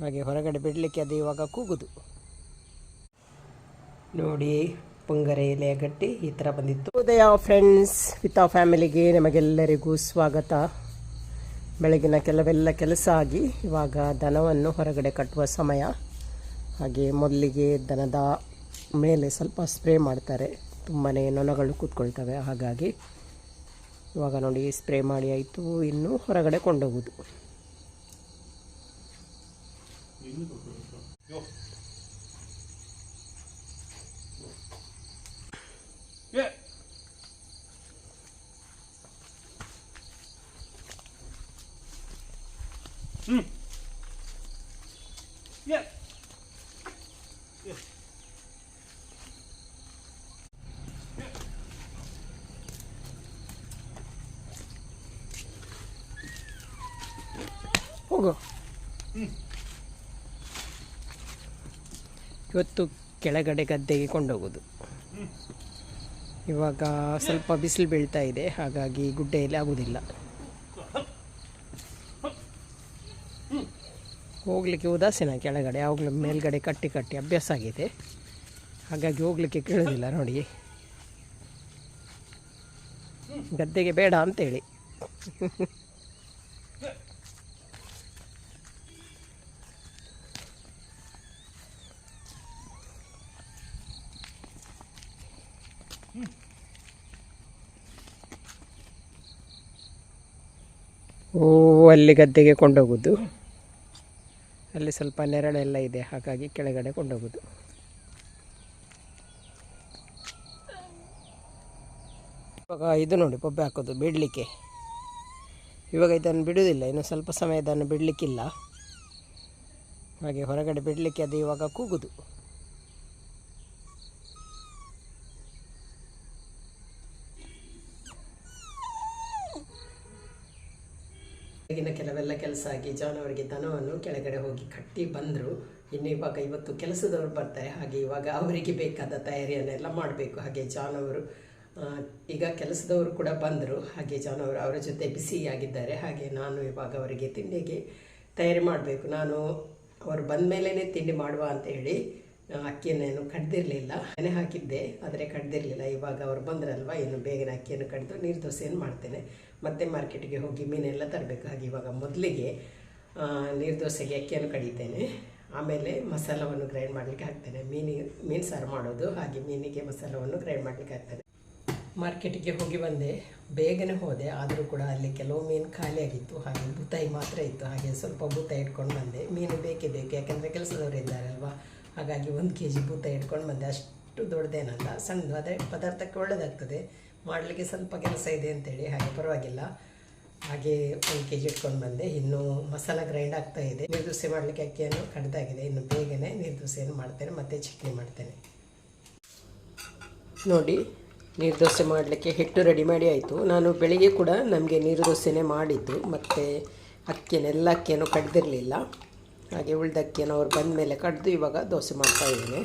ಹಾಗೆ ಹೊರಗಡೆ ಬಿಡಲಿಕ್ಕೆ ಅದು ಇವಾಗ ಕೂಗುದು. ನೋಡಿ, ಪುಂಗರೆ ಎಲೆ ಗಟ್ಟಿ ಈ ಥರ ಬಂದಿತ್ತು. ಉದಯ ಫ್ರೆಂಡ್ಸ್ ವಿತ್ ಆ ಫ್ಯಾಮಿಲಿಗೆ ನಮಗೆಲ್ಲರಿಗೂ ಸ್ವಾಗತ. ಬೆಳಗಿನ ಕೆಲವೆಲ್ಲ ಕೆಲಸ ಆಗಿ ಇವಾಗ ದನವನ್ನು ಹೊರಗಡೆ ಕಟ್ಟುವ ಸಮಯ. ಹಾಗೆ ಮೊದಲಿಗೆ ದನದ ಮೇಲೆ ಸ್ವಲ್ಪ ಸ್ಪ್ರೇ ಮಾಡ್ತಾರೆ. ತುಂಬಾ ನೊಣಗಳು ಕೂತ್ಕೊಳ್ತವೆ. ಹಾಗಾಗಿ ಇವಾಗ ನೋಡಿ ಸ್ಪ್ರೇ ಮಾಡಿ ಆಯಿತು. ಇನ್ನು ಹೊರಗಡೆ ಕೊಂಡೋಗೋದು 있는 거 보니까 요. 예. 음. 예. 예. 예. 호그. 음. ಇವತ್ತು ಕೆಳಗಡೆ ಗದ್ದೆಗೆ ಕೊಂಡೋಗೋದು. ಇವಾಗ ಸ್ವಲ್ಪ ಬಿಸಿಲು ಬೀಳ್ತಾ ಇದೆ, ಹಾಗಾಗಿ ಗುಡ್ಡೆಯಲ್ಲಿ ಆಗುವುದಿಲ್ಲ ಹೋಗ್ಲಿಕ್ಕೆ ಉದಾಸೀನ ಕೆಳಗಡೆ ಯಾವಾಗಲೂ ಮೇಲ್ಗಡೆ ಕಟ್ಟಿ ಕಟ್ಟಿ ಅಭ್ಯಾಸ ಆಗಿದೆ. ಹಾಗಾಗಿ ಹೋಗಲಿಕ್ಕೆ ಕೇಳೋದಿಲ್ಲ ನೋಡಿ. ಗದ್ದೆಗೆ ಬೇಡ ಅಂತೇಳಿ. ಅಲ್ಲಿ ಗದ್ದೆಗೆ ಕೊಂಡೋಗೋದು. ಅಲ್ಲಿ ಸ್ವಲ್ಪ ನೆರಳೆಲ್ಲ ಇದೆ, ಹಾಗಾಗಿ ಕೆಳಗಡೆ ಕೊಂಡೋಗೋದು. ಇವಾಗ ಇದು ನೋಡಿ ಬೊಬ್ಬೆ ಹಾಕೋದು, ಬಿಡಲಿಕ್ಕೆ. ಇವಾಗ ಇದನ್ನು ಬಿಡುವುದಿಲ್ಲ, ಇನ್ನು ಸ್ವಲ್ಪ ಸಮಯ ಇದನ್ನು ಬಿಡಲಿಕ್ಕಿಲ್ಲ. ಹಾಗೆ ಹೊರಗಡೆ ಬಿಡಲಿಕ್ಕೆ ಅದು ಇವಾಗ ಕೂಗುದು. ಬೆಳಗಿನ ಕೆಲವೆಲ್ಲ ಕೆಲಸ ಆಗಿ ಜಾನ್ ಅವರಿಗೆ ದನವನ್ನು ಕೆಳಗಡೆ ಹೋಗಿ ಕಟ್ಟಿ ಬಂದರು. ಇನ್ನು ಇವಾಗ ಇವತ್ತು ಕೆಲಸದವರು ಬರ್ತಾರೆ. ಹಾಗೆ ಇವಾಗ ಅವರಿಗೆ ಬೇಕಾದ ತಯಾರಿಯನ್ನೆಲ್ಲ ಮಾಡಬೇಕು. ಹಾಗೆ ಜಾನ್ ಅವರು ಈಗ ಕೆಲಸದವರು ಕೂಡ ಬಂದರು. ಹಾಗೆ ಜಾನ್ ಅವರು ಜೊತೆ ಬಿಸಿಯಾಗಿದ್ದಾರೆ ಹಾಗೆ ನಾನು ಇವಾಗ ಅವರಿಗೆ ತಿಂಡಿಗೆ ತಯಾರಿ ಮಾಡಬೇಕು. ನಾನು, ಅವರು ಬಂದ ಮೇಲೇ ತಿಂಡಿ ಮಾಡುವ ಅಂತ ಹೇಳಿ ಅಕ್ಕಿಯನ್ನೇನು ಕಡ್ದಿರಲಿಲ್ಲ. ಮನೆ ಹಾಕಿದ್ದೆ, ಆದರೆ ಕಡ್ದಿರಲಿಲ್ಲ. ಇವಾಗ ಅವರು ಬಂದ್ರಲ್ವ, ಇನ್ನು ಬೇಗನೆ ಅಕ್ಕಿಯನ್ನು ಕಡಿದು ನೀರು ದೋಸೆಯನ್ನು ಮಾಡ್ತೇನೆ. ಮತ್ತೆ ಮಾರ್ಕೆಟಿಗೆ ಹೋಗಿ ಮೀನೆಲ್ಲ ತರಬೇಕು. ಹಾಗೆ ಇವಾಗ ಮೊದಲಿಗೆ ನೀರು ದೋಸೆಗೆ ಅಕ್ಕಿಯನ್ನು ಕಡಿತೇನೆ. ಆಮೇಲೆ ಮಸಾಲವನ್ನು ಗ್ರೈಂಡ್ ಮಾಡಲಿಕ್ಕೆ ಹಾಕ್ತೇನೆ. ಮೀನಿಗೆ ಮೀನು ಸಾರು ಮಾಡೋದು, ಹಾಗೆ ಮೀನಿಗೆ ಮಸಾಲವನ್ನು ಗ್ರೈಂಡ್ ಮಾಡಲಿಕ್ಕೆ ಹಾಕ್ತೇನೆ. ಮಾರ್ಕೆಟಿಗೆ ಹೋಗಿ ಬಂದೆ. ಬೇಗನೆ ಹೋದೆ. ಆದರೂ ಕೂಡ ಅಲ್ಲಿ ಕೆಲವು ಮೀನು ಖಾಲಿಯಾಗಿತ್ತು ಹಾಗೆ ಬೂತಾಯಿ ಮಾತ್ರ ಇತ್ತು. ಹಾಗೆ ಸ್ವಲ್ಪ ಬೂತಾಯಿ ಇಟ್ಕೊಂಡು ಬಂದೆ. ಮೀನು ಬೇಕೇ ಬೇಕು. ಯಾಕೆಂದರೆ ಕೆಲಸದವರು ಇದ್ದಾರಲ್ವ? ಹಾಗಾಗಿ ಒಂದು ಕೆ ಜಿ ಬೂತಾಯಿ ಇಟ್ಕೊಂಡು ಬಂದೆ. ಅಷ್ಟು ದೊಡ್ಡದೇನಲ್ಲ ಸಣ್ಣದು ಅದೇ ಪದಾರ್ಥಕ್ಕೆ ಒಳ್ಳೆಯದಾಗ್ತದೆ ಮಾಡಲಿಕ್ಕೆ ಸ್ವಲ್ಪ ಕೆಲಸ ಇದೆ ಅಂತೇಳಿ, ಹಾಗೆ ಪರವಾಗಿಲ್ಲ. ಹಾಗೆ ಒಂದು ಕೆ ಜಿ ಇಟ್ಕೊಂಡು ಬಂದೆ. ಇನ್ನು ಮಸಾಲ ಗ್ರೈಂಡ್ ಆಗ್ತಾ ಇದೆ. ನೀರು ದೋಸೆ ಮಾಡಲಿಕ್ಕೆ ಅಕ್ಕಿಯನ್ನು ಕಡ್ದಾಗಿದೆ. ಇನ್ನು ಬೇಗನೆ ನೀರ್ದೋಸೆಯನ್ನು ಮಾಡ್ತೇನೆ. ಮತ್ತು ಚಟ್ನಿ ಮಾಡ್ತೇನೆ. ನೋಡಿ ನೀರು ದೋಸೆ ಮಾಡಲಿಕ್ಕೆ ಹಿಟ್ಟು ರೆಡಿ ಮಾಡಿ ಆಯಿತು. ನಾನು ಬೆಳಿಗ್ಗೆ ಕೂಡ ನಮಗೆ ನೀರು ದೋಸೆನೇ ಮಾಡಿದ್ದು. ಮತ್ತು ಅಕ್ಕಿಯನ್ನೆಲ್ಲ ಅಕ್ಕಿಯನ್ನು ಕಡ್ದಿರಲಿಲ್ಲ. ಹಾಗೆ ಉಳಿದ ಅಕ್ಕಿಯನ್ನು ಅವ್ರು ಬಂದ ಮೇಲೆ ಕಡ್ದು ಇವಾಗ ದೋಸೆ ಮಾಡ್ತಾ ಇದ್ದೇನೆ.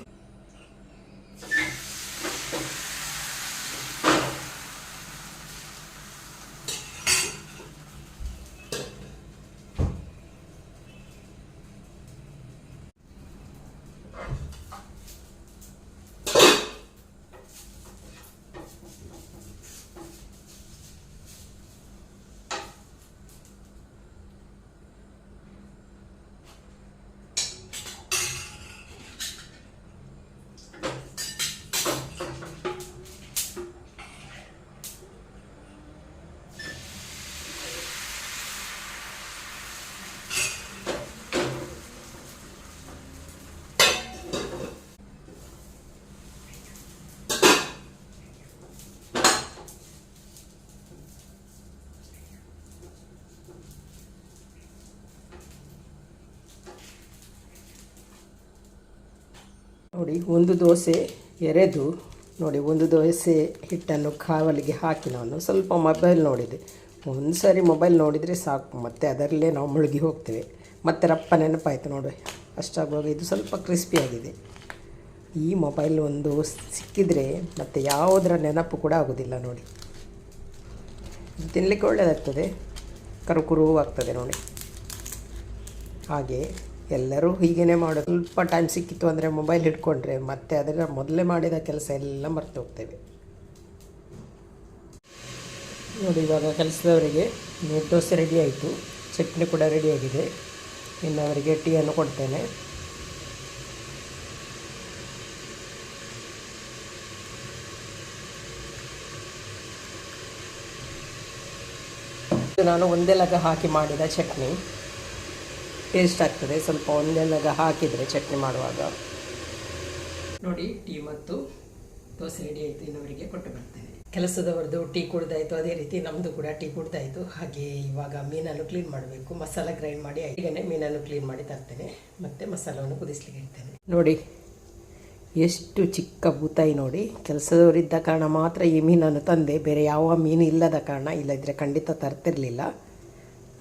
ನೋಡಿ, ಒಂದು ದೋಸೆ ಎರೆದು, ನೋಡಿ, ಒಂದು ದೋಸೆ ಹಿಟ್ಟನ್ನು ಕಾವಲಿಗೆ ಹಾಕಿ ನಾನು ಸ್ವಲ್ಪ ಮೊಬೈಲ್ ನೋಡಿದೆ. ಒಂದು ಸಾರಿ ಮೊಬೈಲ್ ನೋಡಿದರೆ ಸಾಕು, ಮತ್ತೆ ಅದರಲ್ಲೇ ನಾವು ಮುಳುಗಿ ಹೋಗ್ತೇವೆ. ಮತ್ತೆ ರಪ್ಪ ನೆನಪಾಯಿತು ನೋಡಿ, ಅಷ್ಟಾಗುವಾಗ ಇದು ಸ್ವಲ್ಪ ಕ್ರಿಸ್ಪಿಯಾಗಿದೆ ಈ ಮೊಬೈಲ್ ಒಂದು ಸಿಕ್ಕಿದರೆ ಮತ್ತು ಯಾವುದರ ನೆನಪು ಕೂಡ ಆಗೋದಿಲ್ಲ ನೋಡಿ. ತಿನ್ನಲಿಕ್ಕೆ ಒಳ್ಳೆಯದಾಗ್ತದೆ ಕರುಕುರು ಆಗ್ತದೆ ನೋಡಿ. ಹಾಗೆ ಎಲ್ಲರೂ ಹೀಗೇನೆ ಮಾಡೋದು. ಸ್ವಲ್ಪ ಟೈಮ್ ಸಿಕ್ಕಿತ್ತು ಅಂದರೆ ಮೊಬೈಲ್ ಹಿಡ್ಕೊಂಡ್ರೆ ಮತ್ತೆ ಅದರ ಮೊದಲೇ ಮಾಡಿದ ಕೆಲಸ ಎಲ್ಲ ಮರ್ತು ಹೋಗ್ತೇವೆ. ನೋಡಿ, ಇವಾಗ ಕೆಲಸದವರಿಗೆ ನೀರು ದೋಸೆ ರೆಡಿ ಆಯಿತು. ಚಟ್ನಿ ಕೂಡ ರೆಡಿಯಾಗಿದೆ ಇನ್ನು ಅವರಿಗೆ ಟೀಯನ್ನು ಕೊಡ್ತೇನೆ. ನಾನು ಒಂದೇ ಲಗ ಹಾಕಿ ಮಾಡಿದ ಚಟ್ನಿ. ಟೇಸ್ಟ್ ಆಗ್ತದೆ ಸ್ವಲ್ಪ ಒಂದೆಲ್ಲಾಗ ಲಗ ಹಾಕಿದರೆ ಚಟ್ನಿ ಮಾಡುವಾಗ. ನೋಡಿ ಟೀ ಮತ್ತು ದೋಸೆ ರೆಡಿ ಆಯಿತು ಇನ್ನವರಿಗೆ ಕೊಟ್ಟು ಬರ್ತೇನೆ. ಕೆಲಸದವ್ರದ್ದು ಟೀ ಕುಡ್ದಾಯಿತು ಅದೇ ರೀತಿ ನಮ್ಮದು ಕೂಡ ಟೀ ಕುಡ್ದಾಯಿತು. ಹಾಗೆ ಇವಾಗ ಮೀನನ್ನು ಕ್ಲೀನ್ ಮಾಡಬೇಕು. ಮಸಾಲ ಗ್ರೈಂಡ್ ಮಾಡಿ ಈಗನೇ ಮೀನನ್ನು ಕ್ಲೀನ್ ಮಾಡಿ ತರ್ತೇನೆ. ಮತ್ತು ಮಸಾಲವನ್ನು ಕುದಿಸ್ಲಿಕ್ಕೆ ಇಡ್ತೇನೆ. ನೋಡಿ ಎಷ್ಟು ಚಿಕ್ಕ ಬೂತಾಯಿ ನೋಡಿ. ಕೆಲಸದವರಿದ್ದ ಕಾರಣ ಮಾತ್ರ ಈ ಮೀನನ್ನು ತಂದೆ. ಬೇರೆ ಯಾವ ಮೀನು ಇಲ್ಲದ ಕಾರಣ ಇಲ್ಲದಿದ್ದರೆ ಖಂಡಿತ ತರ್ತಿರಲಿಲ್ಲ.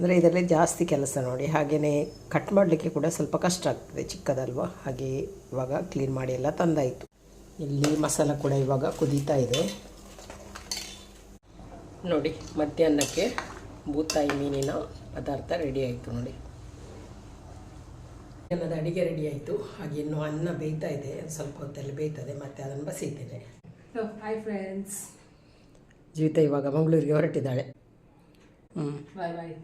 ಅಂದರೆ ಇದರಲ್ಲಿ ಜಾಸ್ತಿ ಕೆಲಸ ನೋಡಿ. ಹಾಗೆಯೇ ಕಟ್ ಮಾಡಲಿಕ್ಕೆ ಕೂಡ ಸ್ವಲ್ಪ ಕಷ್ಟ ಆಗ್ತದೆ. ಚಿಕ್ಕದಲ್ವ? ಹಾಗೆ ಇವಾಗ ಕ್ಲೀನ್ ಮಾಡಿ ಎಲ್ಲ ತಂದಾಯಿತು. ಇಲ್ಲಿ ಮಸಾಲ ಕೂಡ ಇವಾಗ ಕುದೀತಾ ಇದೆ. ನೋಡಿ ಮಧ್ಯಾಹ್ನಕ್ಕೆ ಬೂತಾಯಿ ಮೀನಿನ ಪದಾರ್ಥ ರೆಡಿ ಆಯಿತು ನೋಡಿ. ಮಧ್ಯಾಹ್ನದ ಅಡುಗೆ ರೆಡಿ ಆಯಿತು. ಹಾಗೆ ಇನ್ನು ಅನ್ನ ಬೇಯ್ತಾ ಇದೆ. ಸ್ವಲ್ಪ ಹೊತ್ತಲ್ಲಿ ಬೇಯ್ತದೆ. ಮತ್ತೆ ಅದನ್ನು ಬಸೀತೇನೆ. ಹಾಯ್ ಫ್ರೆಂಡ್ಸ್ ಜೀವಿತ ಇವಾಗ ಮಂಗಳೂರಿಗೆ ಹೊರಟಿದ್ದಾಳೆ. ಹ್ಞೂ ಬಾಯ್ ಬಾಯ್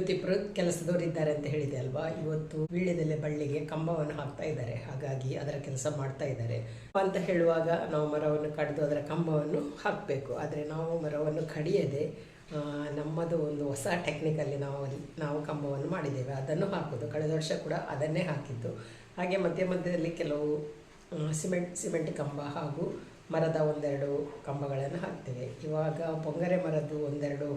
ಇವತ್ತಿಬ್ಬರು ಕೆಲಸದವರು ಇದ್ದಾರೆ ಅಂತ ಹೇಳಿದೆ ಅಲ್ವಾ? ಇವತ್ತು ವೀಳ್ಯದೆಲೆ ಬಳ್ಳಿಗೆ ಕಂಬವನ್ನು ಹಾಕ್ತಾ ಇದ್ದಾರೆ. ಹಾಗಾಗಿ ಅದರ ಕೆಲಸ ಮಾಡ್ತಾ ಇದ್ದಾರೆ. ಅಂತ ಹೇಳುವಾಗ ನಾವು ಮರವನ್ನು ಕಡಿದು ಅದರ ಕಂಬವನ್ನು ಹಾಕಬೇಕು. ಆದರೆ ನಾವು ಮರವನ್ನು ಕಡಿಯದೆ ನಮ್ಮದು ಒಂದು ಹೊಸ ಟೆಕ್ನಿಕಲ್ಲಿ ನಾವು ನಾವು ಕಂಬವನ್ನು ಮಾಡಿದ್ದೇವೆ. ಅದನ್ನು ಹಾಕೋದು ಕಳೆದ ವರ್ಷ ಕೂಡ ಅದನ್ನೇ ಹಾಕಿದ್ದು. ಹಾಗೆ ಮಧ್ಯ ಮಧ್ಯದಲ್ಲಿ ಕೆಲವು ಸಿಮೆಂಟ್ ಸಿಮೆಂಟ್ ಕಂಬ ಹಾಗೂ ಮರದ ಒಂದೆರಡು ಕಂಬಗಳನ್ನು ಹಾಕ್ತೇವೆ. ಇವಾಗ ಪೊಂಗರೆ ಮರದ್ದು ಒಂದೆರಡು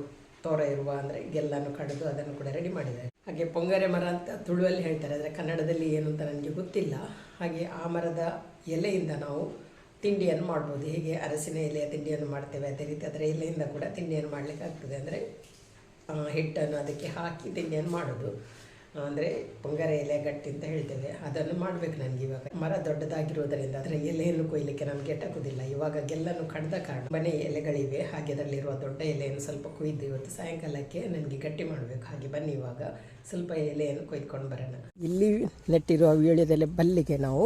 ತೋರ ಇರುವ ಅಂದರೆ ಗೆಲ್ಲನ್ನು ಕಡಿದು ಅದನ್ನು ಕೂಡ ರೆಡಿ ಮಾಡಿದ್ದಾರೆ. ಹಾಗೆ ಪೊಂಗರೆ ಮರ ಅಂತ ತುಳುವಲ್ಲಿ ಹೇಳ್ತಾರೆ, ಆದರೆ ಕನ್ನಡದಲ್ಲಿ ಏನು ಅಂತ ನನಗೆ ಗೊತ್ತಿಲ್ಲ. ಹಾಗೆ ಆ ಮರದ ಎಲೆಯಿಂದ ನಾವು ತಿಂಡಿಯನ್ನು ಮಾಡ್ಬೋದು. ಹೀಗೆ ಅರಸಿನ ಎಲೆಯ ತಿಂಡಿಯನ್ನು ಮಾಡ್ತೇವೆ. ಅದೇ ರೀತಿ ಅದರ ಎಲೆಯಿಂದ ಕೂಡ ತಿಂಡಿಯನ್ನು ಮಾಡಲಿಕ್ಕೆ ಆಗ್ತದೆ ಅಂದರೆ ಹಿಟ್ಟನ್ನು ಅದಕ್ಕೆ ಹಾಕಿ ತಿಂಡಿಯನ್ನು ಮಾಡೋದು. ಅಂದರೆ ಎಲೆ ಗಟ್ಟಿ ಅಂತ ಹೇಳ್ತೇವೆ. ಅದನ್ನು ಮಾಡಬೇಕು ನನಗೆ ಇವಾಗ. ಮರ ದೊಡ್ಡದಾಗಿರೋದರಿಂದ ಅದರ ಎಲೆಯನ್ನು ಕೊಯ್ಲಿಕ್ಕೆ ನಮಗೆ ಎಟಕುದಿಲ್ಲ ಇವಾಗ ಗೆಲ್ಲನ್ನು ಕಡ್ದ ಕಾರಣ ಮನೆ ಎಲೆಗಳಿವೆ. ಹಾಗೆ ಅದರಲ್ಲಿರುವ ದೊಡ್ಡ ಎಲೆಯನ್ನು ಸ್ವಲ್ಪ ಕೊಯ್ದು ಇವತ್ತು ಸಾಯಂಕಾಲಕ್ಕೆ ನನಗೆ ಗಟ್ಟಿ ಮಾಡಬೇಕು. ಹಾಗೆ ಬನ್ನಿ ಇವಾಗ. ಸ್ವಲ್ಪ ಎಲೆಯನ್ನು ಕೊಯ್ದುಕೊಂಡು ಬರೋಣ. ಇಲ್ಲಿ ನೆಟ್ಟಿರುವ ವೀಳ್ಯದೆಲೆ ಬಲ್ಲಿಗೆ ನಾವು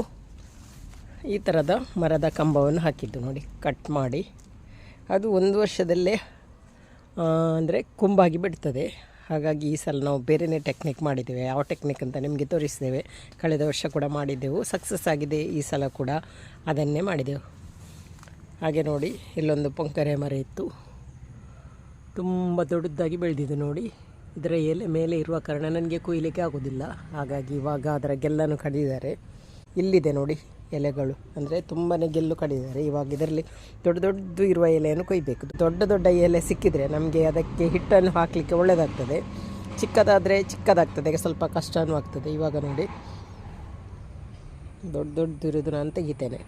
ಈ ಥರದ ಮರದ ಕಂಬವನ್ನು ಹಾಕಿದ್ದು ನೋಡಿ. ಕಟ್ ಮಾಡಿ. ಅದು ಒಂದು ವರ್ಷದಲ್ಲೇ ಅಂದರೆ ಕುಂಬಾಗಿ ಬಿಡ್ತದೆ. ಹಾಗಾಗಿ ಈ ಸಲ ನಾವು ಬೇರೆಯೇ ಟೆಕ್ನಿಕ್ ಮಾಡಿದ್ದೇವೆ. ಯಾವ ಟೆಕ್ನಿಕ್ ಅಂತ ನಿಮಗೆ ತೋರಿಸಿದ್ದೇವೆ ಕಳೆದ ವರ್ಷ ಕೂಡ ಮಾಡಿದ್ದೆವು. ಸಕ್ಸಸ್ ಆಗಿದೆ ಈ ಸಲ ಕೂಡ. ಅದನ್ನೇ ಮಾಡಿದೆವು ಹಾಗೆ ನೋಡಿ, ಇಲ್ಲೊಂದು ಪೊಂಕರೆ ಮರ ಇತ್ತು. ತುಂಬ ದೊಡ್ಡದಾಗಿ ಬೆಳೆದಿದೆ ನೋಡಿ. ಇದರ ಎಲೆ ಮೇಲೆ ಇರುವ ಕಾರಣ ನನಗೆ ಕೊಯ್ಲಿಕ್ಕೆ ಆಗೋದಿಲ್ಲ. ಹಾಗಾಗಿ ಇವಾಗ ಅದರ ಗೆಲ್ಲನ್ನು ಕಡಿದಿದ್ದಾರೆ. ಇಲ್ಲಿದೆ ನೋಡಿ. ಎಲೆಗಳು, ಅಂದರೆ ತುಂಬಾ ಗೆಲ್ಲು ಕಡಿದಿದ್ದಾರೆ ಇವಾಗ ಇದರಲ್ಲಿ ದೊಡ್ಡ ದೊಡ್ಡದು ಇರುವ ಎಲೆಯನ್ನು ಕೊಯ್ಬೇಕು. ದೊಡ್ಡ ದೊಡ್ಡ ಎಲೆ ಸಿಕ್ಕಿದರೆ ನಮಗೆ ಅದಕ್ಕೆ ಹಿಟ್ಟನ್ನು ಹಾಕಲಿಕ್ಕೆ ಒಳ್ಳೆಯದಾಗ್ತದೆ ಚಿಕ್ಕದಾದರೆ ಚಿಕ್ಕದಾಗ್ತದೆ ಸ್ವಲ್ಪ ಕಷ್ಟನೂ ಆಗ್ತದೆ. ಇವಾಗ ನೋಡಿ, ದೊಡ್ಡ ದೊಡ್ಡದು ಇರೋದು ನಾನು ತೆಗಿತೇನೆ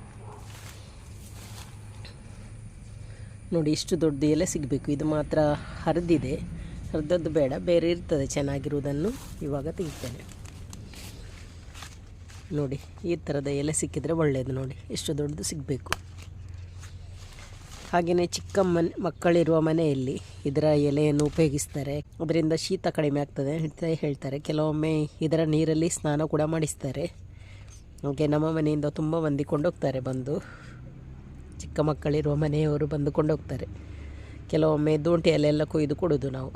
ನೋಡಿ, ಇಷ್ಟು ದೊಡ್ಡ ಎಲೆ ಸಿಗಬೇಕು. ಇದು ಮಾತ್ರ ಹರಿದಿದೆ. ಹರಿದದ್ದು ಬೇಡ, ಬೇರೆ ಇರ್ತದೆ, ಚೆನ್ನಾಗಿರುವುದನ್ನು ಇವಾಗ ತೆಗಿತೇನೆ. ನೋಡಿ, ಈ ಥರದ ಎಲೆ ಸಿಕ್ಕಿದರೆ ಒಳ್ಳೆಯದು ನೋಡಿ. ಎಷ್ಟು ದೊಡ್ಡದು ಸಿಗಬೇಕು. ಹಾಗೆಯೇ ಚಿಕ್ಕ ಮನೆ ಮಕ್ಕಳಿರುವ ಮನೆಯಲ್ಲಿ ಇದರ ಎಲೆಯನ್ನು ಉಪಯೋಗಿಸ್ತಾರೆ. ಅದರಿಂದ ಶೀತ ಕಡಿಮೆ ಆಗ್ತದೆ ಅಂತ ಹೇಳ್ತಾರೆ. ಕೆಲವೊಮ್ಮೆ ಇದರ ನೀರಲ್ಲಿ ಸ್ನಾನ ಕೂಡ ಮಾಡಿಸ್ತಾರೆ. ಹಾಗೆ ನಮ್ಮ ಮನೆಯಿಂದ ತುಂಬ ಮಂದಿ ಕೊಂಡೋಗ್ತಾರೆ ಬಂದು. ಚಿಕ್ಕ ಮಕ್ಕಳಿರುವ ಮನೆಯವರು ಬಂದು ಕೊಂಡೋಗ್ತಾರೆ. ಕೆಲವೊಮ್ಮೆ ದೋಂಟಿ ಎಲೆ ಎಲ್ಲ ಕೊಯ್ದು ಕೊಡೋದು ನಾವು.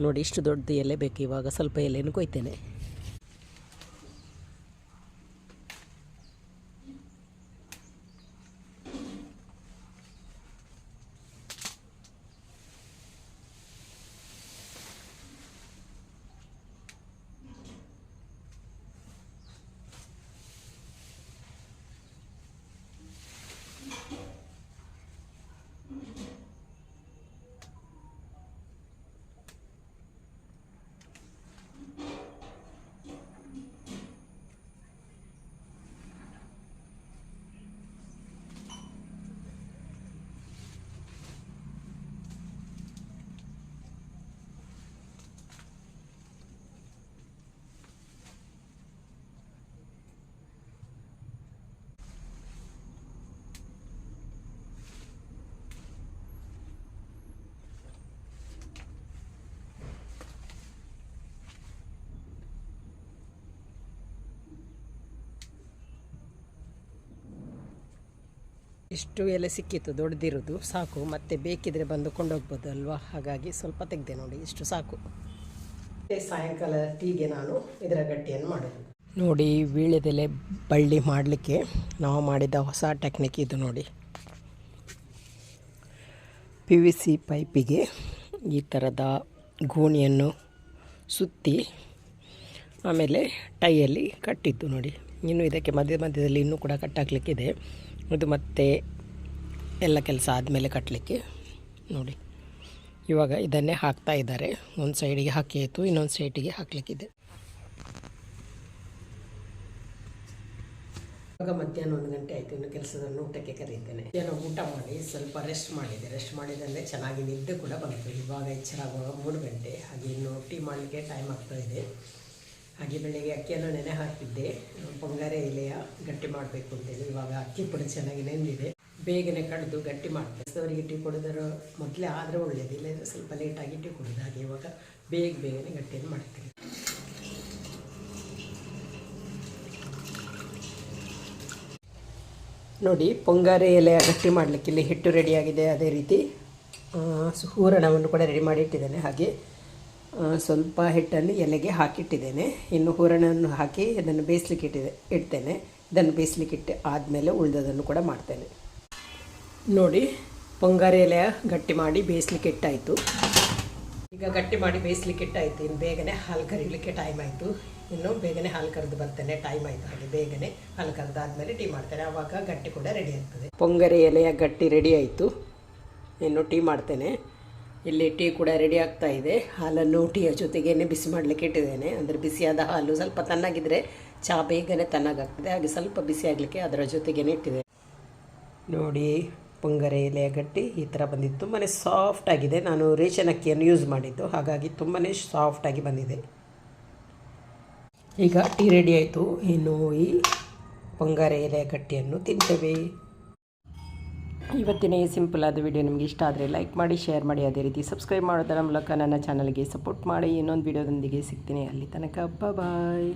ನೋಡಿ, ಇಷ್ಟು ದೊಡ್ಡದು ಎಲೆ ಬೇಕು. ಇವಾಗ ಸ್ವಲ್ಪ ಎಲೆಯನ್ನು ಕೊಯ್ತೇನೆ. ಇಷ್ಟು ಎಲೆ ಸಿಕ್ಕಿತ್ತು ದೊಡ್ಡದಿರೋದು ಸಾಕು. ಮತ್ತೆ ಬೇಕಿದ್ರೆ ಬಂದು ಕೊಂಡೋಗ್ಬೋದು ಅಲ್ವಾ? ಹಾಗಾಗಿ ಸ್ವಲ್ಪ ತೆಗೆದೆ ನೋಡಿ, ಇಷ್ಟು ಸಾಕು. ಸಾಯಂಕಾಲ ಟೀಗೆ ನಾನು ಇದರ ಗಟ್ಟಿಯನ್ನು ಮಾಡೋದು. ನೋಡಿ, ವೀಳ್ಯದೆಲೆ ಬಳ್ಳಿ ಮಾಡಲಿಕ್ಕೆ ನಾವು ಮಾಡಿದ ಹೊಸ ಟೆಕ್ನಿಕ್ ಇದು ನೋಡಿ. ಪಿ ವಿ ಸಿ ಪೈಪಿಗೆ ಈ ಥರದ ಗೋಣಿಯನ್ನು ಸುತ್ತಿ ಆಮೇಲೆ ಟೈಯಲ್ಲಿ ಕಟ್ಟಿದ್ದು ನೋಡಿ. ಇನ್ನು ಇದಕ್ಕೆ ಮಧ್ಯ ಮಧ್ಯದಲ್ಲಿ ಇನ್ನೂ ಕೂಡ ಕಟ್ಟಾಕಲಿಕ್ಕಿದೆ. ಇದು ಮತ್ತೆ ಎಲ್ಲ ಕೆಲಸ ಆದಮೇಲೆ ಕಟ್ಟಲಿಕ್ಕೆ ನೋಡಿ, ಇವಾಗ ಇದನ್ನೇ ಹಾಕ್ತಾ ಇದ್ದಾರೆ. ಒಂದು ಸೈಡಿಗೆ ಹಾಕಿ ಆಯಿತು, ಇನ್ನೊಂದು ಸೈಡಿಗೆ ಹಾಕಲಿಕ್ಕಿದೆ. ಇವಾಗ ಮಧ್ಯಾಹ್ನ ಒಂದು ಗಂಟೆ ಆಯಿತು, ಇನ್ನು ಕೆಲಸದನ್ನು ಊಟಕ್ಕೆ ಕರೀತೇನೆ ಏನೋ ಊಟ ಮಾಡಿ, ಸ್ವಲ್ಪ ರೆಸ್ಟ್ ಮಾಡಿದೆ. ರೆಸ್ಟ್ ಮಾಡಿದಂದರೆ ಚೆನ್ನಾಗಿ ನಿದ್ದೆ ಕೂಡ ಬಂತು ಇವಾಗ ಎಚ್ಚರಾಗುವಾಗ ಮೂರು ಗಂಟೆ, ಹಾಗೆ ಇನ್ನು ಟೀ ಮಾಡಲಿಕ್ಕೆ ಟೈಮ್ ಆಗ್ತಾ ಇದೆ. ಹಾಗೆ ಬೆಳಗ್ಗೆ ಅಕ್ಕಿಯನ್ನು ನೆನೆ ಹಾಕಿದ್ದೆ. ಬಂಗಾರ ಎಲೆಯ ಗಟ್ಟಿ ಮಾಡಬೇಕು ಅಂತೇಳಿ. ಇವಾಗ ಅಕ್ಕಿ ಪುಡಿ ಚೆನ್ನಾಗಿ ನೆಂದಿದೆ. ಬೇಗನೆ ಕಡಿದು ಗಟ್ಟಿ ಮಾಡ್ತೇವೆ ಅವರಿಗೆ ಟೀ ಕುಡಿದರ ಮೊದಲೇ ಆದರೆ ಒಳ್ಳೆಯದು ಇಲ್ಲ ಸ್ವಲ್ಪ ಲೇಟಾಗಿ ಟೀ ಕುಡಿದು ಹಾಗೆ ಇವಾಗ ಬೇಗ ಬೇಗನೆ ಗಟ್ಟಿಯನ್ನು ಮಾಡ್ತೀನಿ. ನೋಡಿ, ಪೊಂಗಾರೆ ಎಲೆಯ ಗಟ್ಟಿ ಮಾಡಲಿಕ್ಕೆ ಇಲ್ಲಿ ಹಿಟ್ಟು ರೆಡಿಯಾಗಿದೆ ಅದೇ ರೀತಿ ಹೂರಣವನ್ನು ಕೂಡ ರೆಡಿ ಮಾಡಿ ಇಟ್ಟಿದ್ದೇನೆ. ಹಾಗೆ ಸ್ವಲ್ಪ ಹಿಟ್ಟನ್ನು ಎಲೆಗೆ ಹಾಕಿಟ್ಟಿದ್ದೇನೆ. ಇನ್ನು ಹೂರಣವನ್ನು ಹಾಕಿ ಅದನ್ನು ಬೇಯಿಸ್ಲಿಕ್ಕೆ ಇಟ್ಟಿದೆ ಇಡ್ತೇನೆ. ಇದನ್ನು ಬೇಯಿಸ್ಲಿಕ್ಕೆ ಇಟ್ಟು ಆದಮೇಲೆ ಉಳಿದದನ್ನು ಕೂಡ ಮಾಡ್ತೇನೆ. ನೋಡಿ, ಪೊಂಗಾರಿ ಎಲೆ ಗಟ್ಟಿ ಮಾಡಿ ಬೇಯಿಸ್ಲಿಕ್ಕೆ ಇಟ್ಟಾಯಿತು. ಈಗ ಗಟ್ಟಿ ಮಾಡಿ ಬೇಯಿಸ್ಲಿಕ್ಕೆ ಇಟ್ಟಾಯಿತು. ಇನ್ನು ಬೇಗನೆ ಹಾಲು ಕರಿಲಿಕ್ಕೆ ಟೈಮ್ ಆಯಿತು. ಇನ್ನು ಬೇಗನೆ ಹಾಲು ಕರೆದು ಬರ್ತೇನೆ. ಟೈಮ್ ಆಯಿತು ಹಾಗೆ ಬೇಗನೆ ಹಾಲು ಕರೆದಾದ್ಮೇಲೆ ಟೀ ಮಾಡ್ತೇನೆ. ಆವಾಗ ಗಟ್ಟಿ ಕೂಡ ರೆಡಿ ಆಗ್ತದೆ. ಪೊಂಗರೆ ಎಲೆಯ ಗಟ್ಟಿ ರೆಡಿ ಆಯಿತು. ಇನ್ನು ಟೀ ಮಾಡ್ತೇನೆ. ಇಲ್ಲಿ ಟೀ ಕೂಡ ರೆಡಿ ಆಗ್ತಾ ಇದೆ. ಹಾಲನ್ನು ಟೀಯ ಜೊತೆಗೇನೆ ಬಿಸಿ ಮಾಡಲಿಕ್ಕೆ ಇಟ್ಟಿದ್ದೇನೆ. ಅಂದರೆ ಬಿಸಿಯಾದ ಹಾಲು ಸ್ವಲ್ಪ ತಣ್ಣಗಿದ್ರೆ ಚಹಾ ಬೇಗನೆ ತಣ್ಣಗಾಗ್ತದೆ. ಹಾಗೆ ಸ್ವಲ್ಪ ಬಿಸಿ ಆಗಲಿಕ್ಕೆ ಅದರ ಜೊತೆಗೇನೆ ಇಟ್ಟಿದೆ ನೋಡಿ, ಪೊಂಗರೆ ಎಲೆಯ ಗಟ್ಟಿ ಈ ಥರ ಬಂದಿದ್ದು ತುಂಬಾ ಸಾಫ್ಟ್ ಆಗಿದೆ. ನಾನು ರೇಷನ್ ಅಕ್ಕಿಯನ್ನು ಯೂಸ್ ಮಾಡಿದ್ದು. ಹಾಗಾಗಿ ತುಂಬಾ ಸಾಫ್ಟಾಗಿ ಬಂದಿದೆ. ಈಗ ಟೀ ರೆಡಿ ಆಯಿತು. ಇನ್ನು ಈ ಪೊಂಗರೆ ಎಲೆಯ ಗಟ್ಟಿಯನ್ನು ತಿಂತೇವೆ. ಇವತ್ತಿನ ಈ ಸಿಂಪಲ್ ಆದ ವಿಡಿಯೋ ನಿಮಗೆ ಇಷ್ಟ ಆದರೆ ಲೈಕ್ ಮಾಡಿ ಶೇರ್ ಮಾಡಿ. ಅದೇ ರೀತಿ ಸಬ್ಸ್ಕ್ರೈಬ್ ಮಾಡೋದರ ಮೂಲಕ ನನ್ನ ಚಾನಲ್ಗೆ ಸಪೋರ್ಟ್ ಮಾಡಿ. ಇನ್ನೊಂದು ವಿಡಿಯೋದೊಂದಿಗೆ ಸಿಗ್ತೀನಿ. ಅಲ್ಲಿ ತನಕ ಬಾಯ್